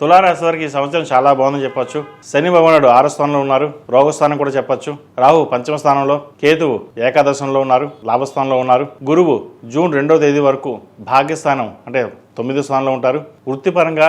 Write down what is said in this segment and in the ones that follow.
తులారాశి వారికి ఈ సంవత్సరం చాలా బాగుందని చెప్పొచ్చు. శని భగవానుడు ఆరో స్థానంలో ఉన్నారు రోగస్థానం కూడా చెప్పొచ్చు. రాహు పంచమ స్థానంలో కేతువు ఏకాదశంలో ఉన్నారు లాభస్థానంలో ఉన్నారు. గురువు జూన్ రెండో తేదీ వరకు భాగ్యస్థానం అంటే తొమ్మిదో స్థానంలో ఉంటారు. వృత్తిపరంగా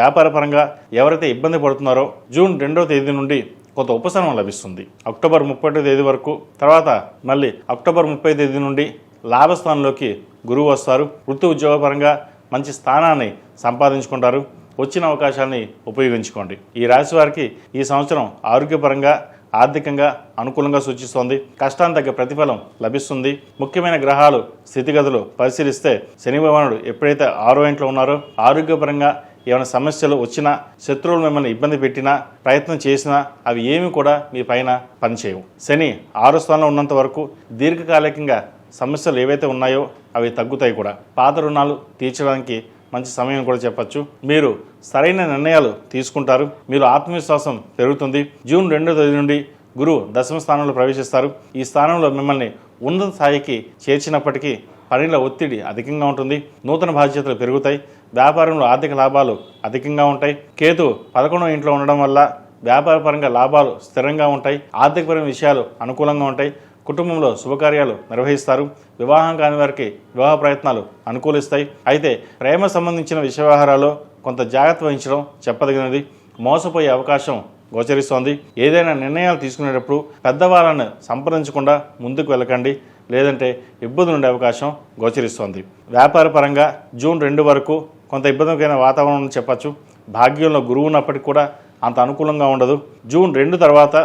వ్యాపారపరంగా ఎవరైతే ఇబ్బంది పడుతున్నారో జూన్ రెండో తేదీ నుండి కొంత ఉపశమనం లభిస్తుంది. అక్టోబర్ ముప్పై తేదీ వరకు తర్వాత మళ్ళీ అక్టోబర్ ముప్పై తేదీ నుండి లాభస్థానంలోకి గురువు వస్తారు. వృత్తి ఉద్యోగపరంగా మంచి స్థానాన్ని సంపాదించుకుంటారు. వచ్చిన అవకాశాన్ని ఉపయోగించుకోండి. ఈ రాశి వారికి ఈ సంవత్సరం ఆరోగ్యపరంగా ఆర్థికంగా అనుకూలంగా సూచిస్తోంది. కష్టాన్ని తగ్గ ప్రతిఫలం లభిస్తుంది. ముఖ్యమైన గ్రహాలు స్థితిగతులు పరిశీలిస్తే శని భగవానుడు ఎప్పుడైతే ఆరో ఇంట్లో ఉన్నారో ఆరోగ్యపరంగా ఏమైనా సమస్యలు వచ్చినా శత్రువులు మిమ్మల్ని ఇబ్బంది పెట్టినా ప్రయత్నం చేసినా అవి ఏమి కూడా మీ పైన పనిచేయవు. శని ఆరో స్థానంలో ఉన్నంత వరకు దీర్ఘకాలికంగా సమస్యలు ఏవైతే ఉన్నాయో అవి తగ్గుతాయి కూడా. పాత రుణాలు తీర్చడానికి మంచి సమయం కూడా చెప్పచ్చు. మీరు సరైన నిర్ణయాలు తీసుకుంటారు. మీరు ఆత్మవిశ్వాసం పెరుగుతుంది. జూన్ రెండో తేదీ నుండి గురువు దశమ స్థానంలో ప్రవేశిస్తారు. ఈ స్థానంలో మిమ్మల్ని ఉన్నత స్థాయికి చేర్చినప్పటికీ పనిలో ఒత్తిడి అధికంగా ఉంటుంది. నూతన బాధ్యతలు పెరుగుతాయి. వ్యాపారంలో ఆర్థిక లాభాలు అధికంగా ఉంటాయి. కేతు పదకొండవ ఇంట్లో ఉండడం వల్ల వ్యాపారపరంగా లాభాలు స్థిరంగా ఉంటాయి. ఆర్థికపరమైన విషయాలు అనుకూలంగా ఉంటాయి. కుటుంబంలో శుభకార్యాలు నిర్వహిస్తారు. వివాహం కాని వారికి వివాహ ప్రయత్నాలు అనుకూలిస్తాయి. అయితే ప్రేమ సంబంధించిన విషయ వ్యవహారాల్లో కొంత జాగ్రత్త వహించడం చెప్పదగినది. మోసపోయే అవకాశం గోచరిస్తోంది. ఏదైనా నిర్ణయాలు తీసుకునేటప్పుడు పెద్దవాళ్ళను సంప్రదించకుండా ముందుకు వెళ్ళకండి. లేదంటే ఇబ్బందులు ఉండే అవకాశం గోచరిస్తోంది. వ్యాపారపరంగా జూన్ రెండు వరకు కొంత ఇబ్బందికైన వాతావరణం చెప్పచ్చు. భాగ్యంలో గురువు ఉన్నప్పటికీ కూడా అంత అనుకూలంగా ఉండదు. జూన్ రెండు తర్వాత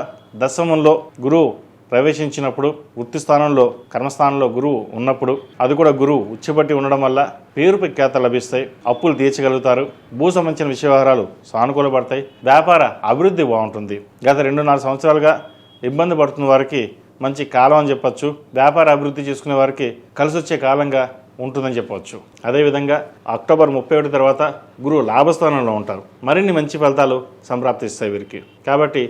దశమంలో గురువు ప్రవేశించినప్పుడు వృత్తి స్థానంలో కర్మస్థానంలో గురువు ఉన్నప్పుడు అది కూడా గురువు ఉచ్చబట్టి ఉండడం వల్ల పేరు ప్రఖ్యాత లభిస్తాయి అప్పులు తీర్చగలుగుతారు భూ సంబంధించిన విషయ వ్యవహారాలు సానుకూలపడతాయి వ్యాపార అభివృద్ధి బాగుంటుంది. గత రెండు నాలుగు సంవత్సరాలుగా ఇబ్బంది పడుతున్న వారికి మంచి కాలం అని చెప్పొచ్చు వ్యాపార అభివృద్ధి చేసుకునే వారికి కలిసి వచ్చే కాలంగా ఉంటుందని చెప్పవచ్చు అదేవిధంగా అక్టోబర్ ముప్పై ఒకటి తర్వాత గురువు లాభస్థానంలో ఉంటారు. మరిన్ని మంచి ఫలితాలు సంప్రాప్తిస్తాయి వీరికి. కాబట్టి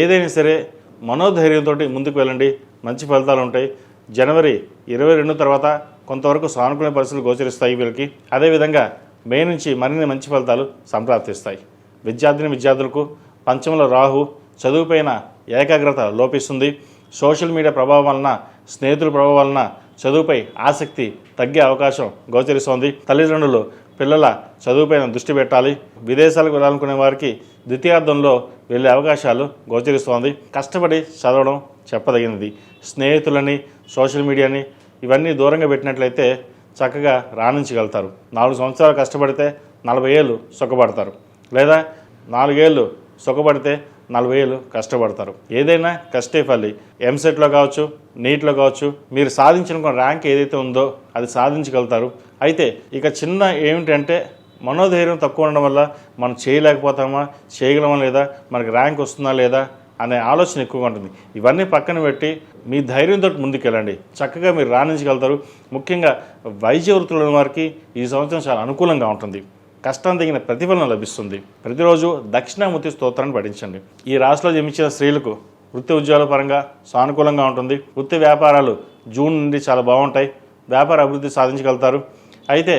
ఏదైనా సరే మనోధైర్యంతో ముందుకు వెళ్ళండి. మంచి ఫలితాలు ఉంటాయి. జనవరి ఇరవై రెండు తర్వాత కొంతవరకు సానుకూల పరిస్థితులు గోచరిస్తాయి వీళ్ళకి. అదేవిధంగా మే నుంచి మరిన్ని మంచి ఫలితాలు సంప్రాప్తిస్తాయి. విద్యార్థిని విద్యార్థులకు పంచముల రాహు చదువుపైన ఏకాగ్రత లోపిస్తుంది. సోషల్ మీడియా ప్రభావం వలన స్నేహితుల ప్రభావం వలన చదువుపై ఆసక్తి తగ్గే అవకాశం గోచరిస్తోంది. తల్లిదండ్రులు పిల్లల చదువుపైన దృష్టి పెట్టాలి. విదేశాలకు వెళ్ళాలనుకునే వారికి ద్వితీయార్థంలో వెళ్ళే అవకాశాలు గోచరిస్తోంది. కష్టపడి చదవడం చెప్పదగినది. స్నేహితులని సోషల్ మీడియాని ఇవన్నీ దూరంగా పెట్టినట్లయితే చక్కగా రాణించగలుగుతారు. నాలుగు సంవత్సరాలు కష్టపడితే నలభై ఏళ్ళు సుఖపడతారు. లేదా నాలుగేళ్ళు సుఖపడితే నలభై ఏళ్ళు కష్టపడతారు. ఏదైనా కష్టే ఫలి ఎంసెట్లో కావచ్చు నీట్లో కావచ్చు మీరు సాధించిన ర్యాంక్ ఏదైతే ఉందో అది సాధించగలుగుతారు. అయితే ఇక చిన్న ఏమిటంటే మనోధైర్యం తక్కువ ఉండడం వల్ల మనం చేయలేకపోతామా? చేయగలమా లేదా? మనకి ర్యాంక్ వస్తుందా లేదా? అనే ఆలోచన ఎక్కువగా ఉంటుంది. ఇవన్నీ పక్కన పెట్టి మీ ధైర్యంతో ముందుకెళ్ళండి. చక్కగా మీరు రాణించగలుగుతారు. ముఖ్యంగా వైద్య వృత్తుల వారికి ఈ సంవత్సరం చాలా అనుకూలంగా ఉంటుంది. కష్టం తగిన ప్రతిఫలం లభిస్తుంది. ప్రతిరోజు దక్షిణామూర్తి స్తోత్రాన్ని పఠించండి. ఈ రాశిలో జన్మించిన స్త్రీలకు వృత్తి ఉద్యోగాల పరంగా సానుకూలంగా ఉంటుంది. వృత్తి వ్యాపారాలు జూన్ నుండి చాలా బాగుంటాయి. వ్యాపార అభివృద్ధి సాధించగలుగుతారు. అయితే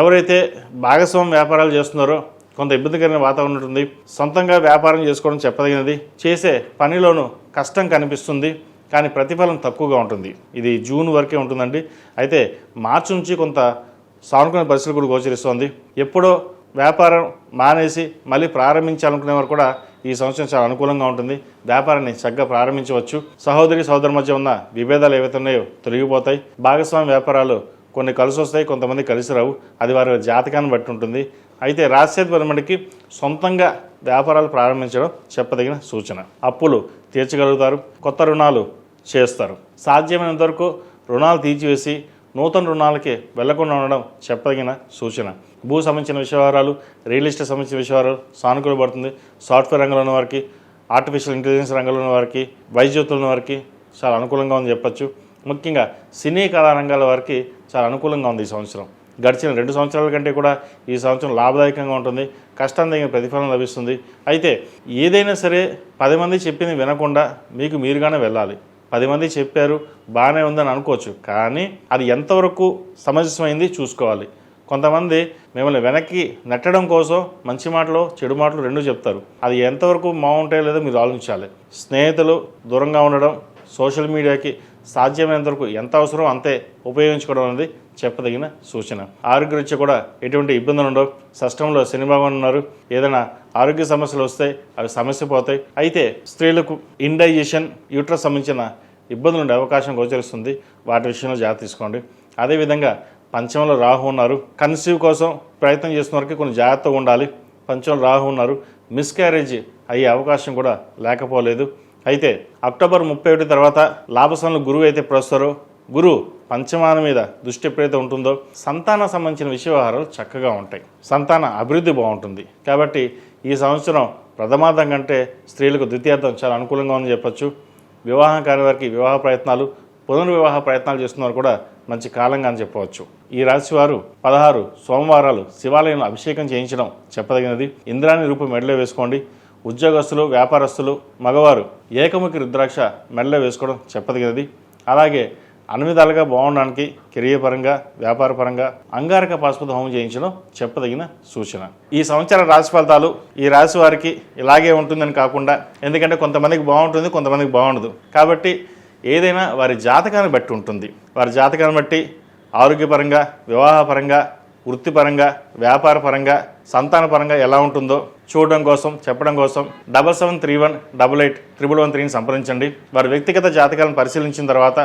ఎవరైతే భాగస్వామ్య వ్యాపారాలు చేస్తున్నారో కొంత ఇబ్బందికరమైన వాతావరణం ఉంటుంది. సొంతంగా వ్యాపారం చేసుకోవడం చెప్పదగినది. చేసే పనిలోనూ కష్టం కనిపిస్తుంది. కానీ ప్రతిఫలం తక్కువగా ఉంటుంది. ఇది జూన్ వరకే ఉంటుందండి. అయితే మార్చి నుంచి కొంత సానుకూల పరిస్థితులు కూడా గోచరిస్తోంది. ఎప్పుడో వ్యాపారం మానేసి మళ్ళీ ప్రారంభించాలనుకునే వారు కూడా ఈ సంవత్సరం చాలా అనుకూలంగా ఉంటుంది. వ్యాపారాన్ని చక్కగా ప్రారంభించవచ్చు. సహోదరి సహోదరు మధ్య ఉన్న విభేదాలు ఏవైతే ఉన్నాయో తొలగిపోతాయి. భాగస్వామ్య వ్యాపారాలు కొన్ని కలిసి వస్తాయి కొంతమంది కలిసి రావు. అది వారి జాతకాన్ని బట్టి ఉంటుంది. అయితే రాశ్యాధిపతి సొంతంగా వ్యాపారాలు ప్రారంభించడం చెప్పదగిన సూచన. అప్పులు తీర్చగలుగుతారు కొత్త రుణాలు చేస్తారు. సాధ్యమైనంత వరకు రుణాలు తీర్చివేసి నూతన రుణాలకి వెళ్ళకుండా ఉండడం చెప్పదగిన సూచన. భూ సంబంధించిన విషయవారాలు రియల్ ఎస్టేట్ సంబంధించిన విషయవారాలు సానుకూల పడుతుంది. సాఫ్ట్వేర్ రంగంలో ఉన్న వారికి ఆర్టిఫిషియల్ ఇంటెలిజెన్స్ రంగంలో ఉన్న వారికి వైద్యుతులు ఉన్న వారికి చాలా అనుకూలంగా ఉంది చెప్పచ్చు. ముఖ్యంగా సినీ కళా రంగాల వారికి చాలా అనుకూలంగా ఉంది ఈ సంవత్సరం. గడిచిన రెండు సంవత్సరాల కంటే కూడా ఈ సంవత్సరం లాభదాయకంగా ఉంటుంది కష్టం తగిన ప్రతిఫలం లభిస్తుంది. అయితే ఏదైనా సరే పది మంది చెప్పింది వినకుండా మీకు మీరుగానే వెళ్ళాలి. పది మంది చెప్పారు బాగానే ఉందని అనుకోవచ్చు. కానీ అది ఎంతవరకు సమంజసమైంది చూసుకోవాలి. కొంతమంది మిమ్మల్ని వెనక్కి నెట్టడం కోసం మంచి మాటలు చెడు మాటలు రెండు చెప్తారు. అది ఎంతవరకు బాగుంటాయో లేదో మీరు ఆలోచించాలి. స్నేహితులు దూరంగా ఉండడం సోషల్ మీడియాకి సాధ్యమైనంత వరకు ఎంత అవసరం అంతే ఉపయోగించుకోవడం అనేది చెప్పదగిన సూచన. ఆరోగ్య రీత్యా కూడా ఎటువంటి ఇబ్బందులు ఉండవు. షష్టంలో సినిమా ఉన్నారు. ఏదైనా ఆరోగ్య సమస్యలు వస్తే అవి సమస్య పోతాయి. అయితే స్త్రీలకు ఇండైజెషన్ యూట్రస్ సంబంధించిన ఇబ్బందులు ఉండే అవకాశం గోచరిస్తుంది. వాటి విషయంలో జాగ్రత్త తీసుకోండి. అదేవిధంగా పంచంలో రాహు ఉన్నారు. కన్సీవ్ కోసం ప్రయత్నం చేస్తున్న వరకు కొన్ని జాగ్రత్తగా ఉండాలి. పంచంలో రాహు ఉన్నారు. మిస్క్యారేజ్ అయ్యే అవకాశం కూడా లేకపోలేదు. అయితే అక్టోబర్ ముప్పై ఒకటి తర్వాత లాభసంలో గురువు అయితే ప్రస్తుతారో గురువు పంచమాన మీద దృష్టి ఎప్పుడైతే ఉంటుందో సంతాన సంబంధించిన విషయ వ్యవహారాలు చక్కగా ఉంటాయి. సంతాన అభివృద్ధి బాగుంటుంది. కాబట్టి ఈ సంవత్సరం ప్రథమార్థం కంటే స్త్రీలకు ద్వితీయార్థం చాలా అనుకూలంగా ఉందని చెప్పొచ్చు. వివాహం కాని వారికి వివాహ ప్రయత్నాలు పునర్వివాహ ప్రయత్నాలు చేస్తున్నారు కూడా మంచి కాలంగా అని చెప్పవచ్చు. ఈ రాశి వారు పదహారు సోమవారాలు శివాలయంలో అభిషేకం చేయించడం చెప్పదగినది. ఇంద్రాని రూపు మెడలో వేసుకోండి. ఉద్యోగస్తులు వ్యాపారస్తులు మగవారు ఏకముఖి రుద్రాక్ష మెడలో వేసుకోవడం చెప్పదగినది అలాగే అన్ని విధాలుగా బాగుండడానికి కెరియర్ పరంగా అంగారక పాశుపత హోమం చేయించడం చెప్పదగిన సూచన. ఈ సంవత్సర రాశి ఫలితాలు ఈ రాశి వారికి ఇలాగే ఉంటుందని కాకుండా ఎందుకంటే కొంతమందికి బాగుంటుంది కొంతమందికి బాగుండదు. కాబట్టి ఏదైనా వారి జాతకాన్ని బట్టి ఉంటుంది. వారి జాతకాన్ని బట్టి ఆరోగ్యపరంగా వివాహపరంగా వృత్తిపరంగా వ్యాపార పరంగా సంతాన పరంగా ఎలా ఉంటుందో చూడడం కోసం చెప్పడం కోసం double seven three one double eight triple one త్రీని సంప్రదించండి. వారి వ్యక్తిగత జాతకాలను పరిశీలించిన తర్వాత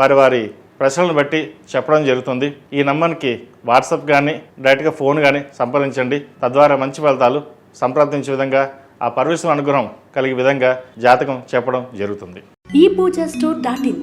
వారి వారి ప్రశ్నలను బట్టి చెప్పడం జరుగుతుంది. ఈ నంబర్కి వాట్సాప్ కానీ డైరెక్ట్గా ఫోన్ కానీ సంప్రదించండి. తద్వారా మంచి ఫలితాలు సంప్రదించే విధంగా ఆ పరమేశ్వర అనుగ్రహం కలిగే విధంగా జాతకం చెప్పడం జరుగుతుంది. ఈ పూజా స్టోర్ డాట్ ఇన్